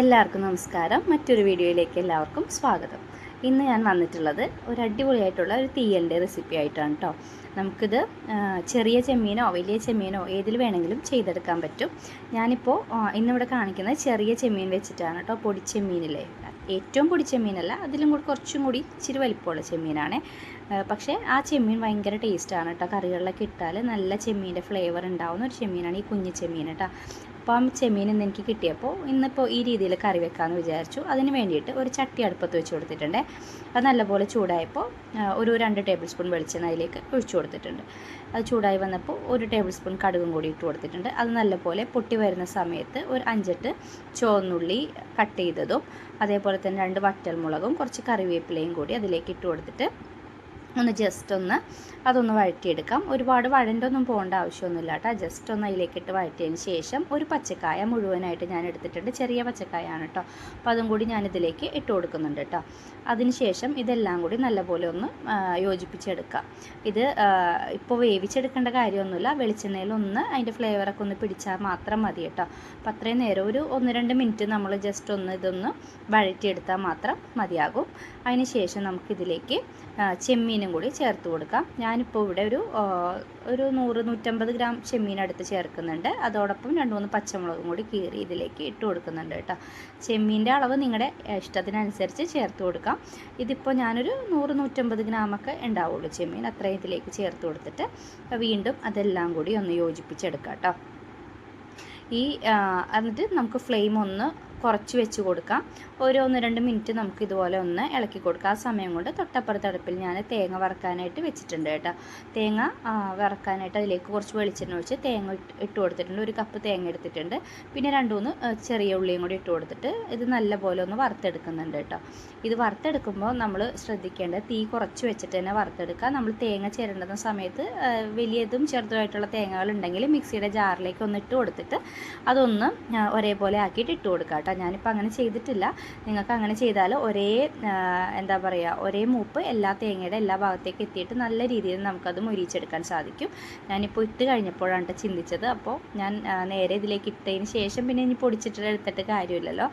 എല്ലാവർക്കും നമസ്കാരം. മറ്റൊരു വീഡിയോയിലേക്ക് എല്ലാവർക്കും സ്വാഗതം. ഇന്ന് ഞാൻ വന്നിട്ടുള്ളത് ഒരു അടിപൊളിയായിട്ടുള്ള ഒരു തീയലിന്റെ റെസിപ്പി ആയിട്ടാണ് കേട്ടോ നമുക്കിത് ചെറിയ ചെമ്മീനോ വലിയ ചെമ്മീനോ ഏതിൽ വേണമെങ്കിലും ചെയ്തെടുക്കാൻ പറ്റും. ഞാനിപ്പോൾ ഇന്നിവിടെ കാണിക്കുന്നത് ചെറിയ ചെമ്മീൻ വെച്ചിട്ടാണ് കേട്ടോ പൊടിച്ചെമ്മീനിലെ ഏറ്റവും പൊടിച്ചെമ്മീനല്ല അതിലും കൂടി കുറച്ചും കൂടി ഇച്ചിരി വലിപ്പമുള്ള ചെമ്മീനാണ്. പക്ഷേ ആ ചെമ്മീൻ ഭയങ്കര ടേസ്റ്റാണ് കേട്ടോ കറികളിലൊക്കെ ഇട്ടാൽ നല്ല ചെമ്മീന്റെ ഫ്ലേവർ ഉണ്ടാവുന്ന ഒരു ചെമ്മീനാണ് ഈ കുഞ്ഞു ചെമ്മീൻ കേട്ടോ അപ്പോൾ ആ ചെമ്മീൻ ഇന്ന് എനിക്ക് കിട്ടിയപ്പോൾ ഇന്നിപ്പോൾ ഈ രീതിയിൽ കറി വെക്കാമെന്ന് വിചാരിച്ചു. അതിന് വേണ്ടിയിട്ട് ഒരു ചട്ടി അടുപ്പത്ത് വെച്ച് കൊടുത്തിട്ടുണ്ട്. അത് നല്ലപോലെ ചൂടായപ്പോൾ ഒരു രണ്ട് ടേബിൾ സ്പൂൺ വെളിച്ചെണ്ണ അതിലേക്ക് ഒഴിച്ചു കൊടുത്തിട്ടുണ്ട്. അത് ചൂടായി വന്നപ്പോൾ ഒരു ടേബിൾ സ്പൂൺ കടുകും കൂടി ഇട്ട് കൊടുത്തിട്ടുണ്ട്. അത് നല്ലപോലെ പൊട്ടി വരുന്ന സമയത്ത് ഒരു അഞ്ചെട്ട് ചുവന്നുള്ളി കട്ട് ചെയ്തതും അതേപോലെ തന്നെ രണ്ട് വറ്റൽമുളകും കുറച്ച് കറിവേപ്പിലയും കൂടി അതിലേക്ക് ഇട്ട് കൊടുത്തിട്ട് ഒന്ന് ജസ്റ്റ് ഒന്ന് അതൊന്ന് വഴറ്റിയെടുക്കാം. ഒരുപാട് വഴന്റെ ഒന്നും പോകേണ്ട ആവശ്യമൊന്നുമില്ല കേട്ടോ. ജസ്റ്റ് ഒന്ന് അതിലേക്കിട്ട് വഴറ്റിയതിന് ശേഷം ഒരു പച്ചക്കായ മുഴുവനായിട്ട് ഞാൻ എടുത്തിട്ടുണ്ട്. ചെറിയ പച്ചക്കായാണ് കേട്ടോ. അപ്പോൾ അതും കൂടി ഞാൻ ഇതിലേക്ക് ഇട്ട് കൊടുക്കുന്നുണ്ട് കേട്ടോ. അതിനുശേഷം ഇതെല്ലാം കൂടി നല്ലപോലെ ഒന്ന് യോജിപ്പിച്ചെടുക്കാം ഇത് ഇപ്പോൾ വേവിച്ചെടുക്കേണ്ട കാര്യമൊന്നുമില്ല. വെളിച്ചെണ്ണയിലൊന്ന് അതിന്റെ ഫ്ലേവറൊക്കെ ഒന്ന് പിടിച്ചാൽ മാത്രം മതി കേട്ടോ. അപ്പോൾ അത്രയും നേരം ഒരു ഒന്ന് രണ്ട് മിനിറ്റ് നമ്മൾ ജസ്റ്റ് ഒന്ന് ഇതൊന്ന് വഴറ്റിയെടുത്താൽ മാത്രം മതിയാകും. അതിന് ശേഷം നമുക്കിതിലേക്ക് ആ, ചെമ്മീനും കൂടി ചേർത്ത് കൊടുക്കാം. ഞാനിപ്പോൾ ഇവിടെ ഒരു ഒരു നൂറ് നൂറ്റമ്പത് ഗ്രാം ചെമ്മീൻ അടുത്ത് ചേർക്കുന്നുണ്ട്. അതോടൊപ്പം രണ്ട് മൂന്ന് പച്ചമുളകും കൂടി കീറി ഇതിലേക്ക് ഇട്ട് കൊടുക്കുന്നുണ്ട് കേട്ടോ. ചെമ്മീന്റെ അളവ് നിങ്ങളുടെ ഇഷ്ടത്തിനനുസരിച്ച് ചേർത്ത് കൊടുക്കാം. ഇതിപ്പോൾ ഞാനൊരു നൂറ് നൂറ്റമ്പത് ഗ്രാമൊക്കെ ഉണ്ടാവുള്ളൂ ചെമ്മീൻ. അത്രയും ഇതിലേക്ക് ചേർത്ത് കൊടുത്തിട്ട് വീണ്ടും അതെല്ലാം കൂടി ഒന്ന് യോജിപ്പിച്ചെടുക്കാം കേട്ടോ. ഈ എന്നിട്ട് നമുക്ക് ഫ്ലെയിം ഒന്ന് കുറച്ച് വെച്ച് കൊടുക്കാം. ഒരു ഒന്ന് രണ്ട് മിനിറ്റ് നമുക്ക് ഇതുപോലെ ഒന്ന് ഇളക്കി കൊടുക്കാം. ആ സമയം കൊണ്ട് തൊട്ടപ്പുറത്ത് അടുപ്പിൽ ഞാൻ തേങ്ങ വറക്കാനായിട്ട് വെച്ചിട്ടുണ്ട് കേട്ടോ. തേങ്ങ വറക്കാനായിട്ട് അതിലേക്ക് കുറച്ച് വെളിച്ചെണ്ണ ഒഴിച്ച് തേങ്ങ ഇട്ട് കൊടുത്തിട്ടുണ്ട്. ഒരു കപ്പ് തേങ്ങ എടുത്തിട്ടുണ്ട്. പിന്നെ രണ്ട് മൂന്ന് ചെറിയ ഉള്ളിയും കൂടി ഇട്ട് കൊടുത്തിട്ട് ഇത് നല്ല പോലെ ഒന്ന് വറുത്തെടുക്കുന്നുണ്ട് കേട്ടോ. ഇത് വറുത്തെടുക്കുമ്പോൾ നമ്മൾ ശ്രദ്ധിക്കേണ്ടത് തീ കുറച്ച് വെച്ചിട്ട് തന്നെ വറുത്തെടുക്കുക. നമ്മൾ തേങ്ങ ചേരേണ്ടുന്ന സമയത്ത് വലിയതും ചെറുതുമായിട്ടുള്ള തേങ്ങകൾ ഉണ്ടെങ്കിൽ മിക്സിയുടെ ജാറിലേക്ക് ഒന്ന് ഇട്ട് കൊടുത്തിട്ട് അതൊന്ന് ഒരേപോലെ ആക്കിയിട്ട് ഇട്ട് കൊടുക്കുക ഞാനിപ്പോൾ അങ്ങനെ ചെയ്തിട്ടില്ല. നിങ്ങൾക്ക് അങ്ങനെ ചെയ്താൽ ഒരേ എന്താ പറയുക ഒരേ മൂപ്പ് എല്ലാ തേങ്ങയുടെ എല്ലാ ഭാഗത്തേക്ക് എത്തിയിട്ട് നല്ല രീതിയിൽ നമുക്കത് മുരിച്ചെടുക്കാൻ സാധിക്കും. ഞാനിപ്പോൾ ഇട്ട് കഴിഞ്ഞപ്പോഴാണ് ചിന്തിച്ചത്. അപ്പോൾ ഞാൻ നേരെ ഇതിലേക്ക് ഇട്ടതിന് ശേഷം പിന്നെ ഇനി പൊടിച്ചിട്ട് എടുത്തിട്ട് കാര്യമില്ലല്ലോ.